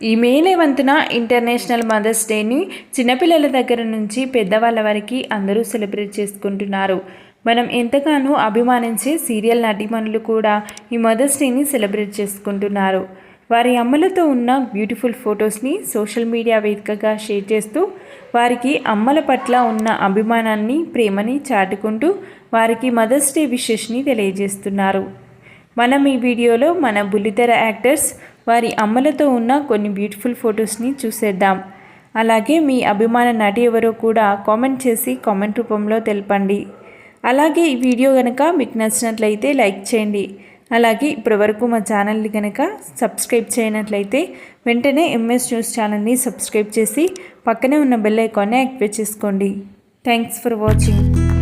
ఈ మే లెవెంత్న international mothers డేని చిన్నపిల్లల దగ్గర నుంచి పెద్దవాళ్ళ వరకు అందరూ సెలబ్రేట్ చేసుకుంటున్నారు. మనం ఎంతగానో అభిమానించే సీరియల్ నటీమణులు కూడా ఈ మదర్స్ డేని సెలబ్రేట్ చేసుకుంటున్నారు. వారి అమ్మలతో ఉన్న బ్యూటిఫుల్ ఫొటోస్ని సోషల్ మీడియా వేదికగా షేర్ చేస్తూ వారికి అమ్మల పట్ల ఉన్న అభిమానాన్ని ప్రేమని చాటుకుంటూ వారికి మదర్స్ డే విషెస్ని తెలియజేస్తున్నారు. మనం ఈ వీడియోలో మన బుల్లితెర యాక్టర్స్ వారి అమ్మలతో ఉన్న కొన్ని బ్యూటిఫుల్ ఫొటోస్ని చూసేద్దాం. అలాగే మీ అభిమాన నటి ఎవరో కూడా కామెంట్ చేసి కామెంట్ రూపంలో తెలపండి. అలాగే ఈ వీడియో కనుక మీకు నచ్చినట్లయితే లైక్ చేయండి. అలాగే ఇప్పటివరకు మా ఛానల్ని కనుక సబ్స్క్రైబ్ చేయనట్లయితే వెంటనే ఎంఎస్ న్యూస్ ఛానల్ని సబ్స్క్రైబ్ చేసి పక్కనే ఉన్న బెల్ ఐకాన్ని యాక్టివేట్ చేసుకోండి. Thanks for watching